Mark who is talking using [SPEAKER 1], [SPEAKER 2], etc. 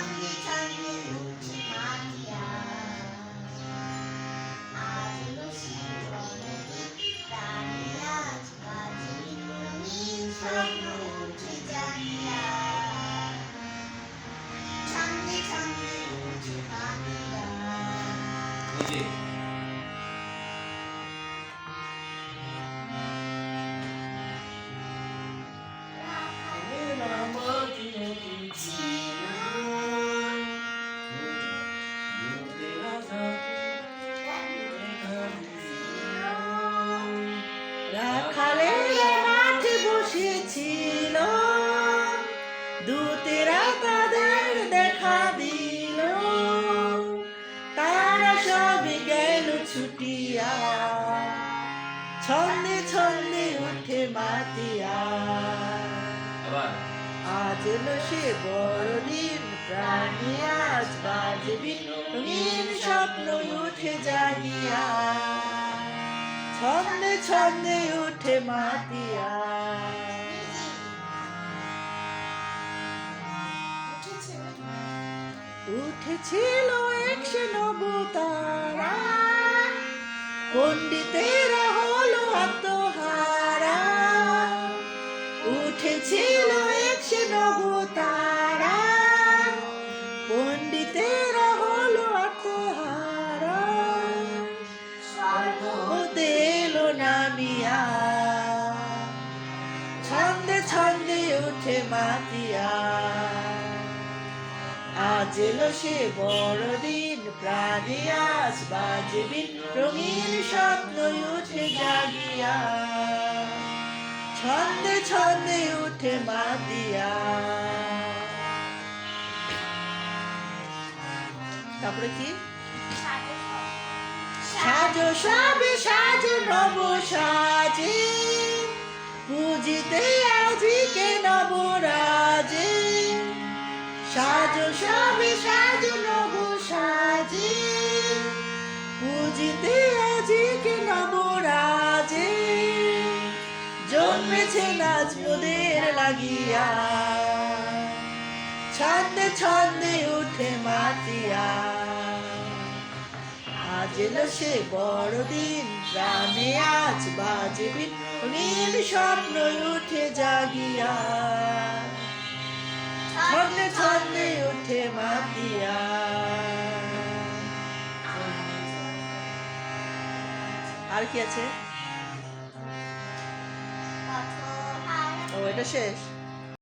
[SPEAKER 1] ছন্দে ছন্দে উঠে মাতিয়া আজ লসি বনদে প্রাণী আজ বাজে রঙিন স্বপ্ন উঠে জাগিয়া ছন্দে ছন্দে উঠে মাতিয়া
[SPEAKER 2] ওই যে
[SPEAKER 3] রাখালের মাঠে বসেছিল। দূতেরা তাদের দেখা দিল। তারা সবে গেল ছুটিয়া। ছন্দে ছন্দে উঠে মাতিয়া। আজ এলো সে বড়দিন প্রাণী আজ বাজবি। স্বপ্ন উঠে জাগিয়া। ছন্দে ছন্দে উঠে মাতিয়া। উঠেছিল একশো নবতারা। পণ্ডিতেরা হলো আত্মহারা। উঠেছিল একশো নবতারা। নামিয়া ছন্দে ছন্দে উঠে মাতিয়া। আজ এলো সে বড়দিন, প্রাণী আজ বাজবি রঙিন স্বপ্ন উঠে জাগিয়া। ছন্দে ছন্দে উঠে মাতিয়া। তারপরে কি? সাজো, সবে সাজো, নব সাজে। পুজিতে আজিকে নবরাজে সাজো, সবে সাজো, নব সাজে। পুজিতে আজিকে নবরাজে জন্মেছে নাচ মোদের লাগিয়া। ছন্দে ছন্দে উঠে মাতিয়া। এলো সে বড়দিন প্রাণে আজ বাজবি নীল স্বপ্ন উঠে জাগিয়া। ছন্দে ছন্দে উঠে মাতিয়া। আর কি আছে? ও, এটা শেষ?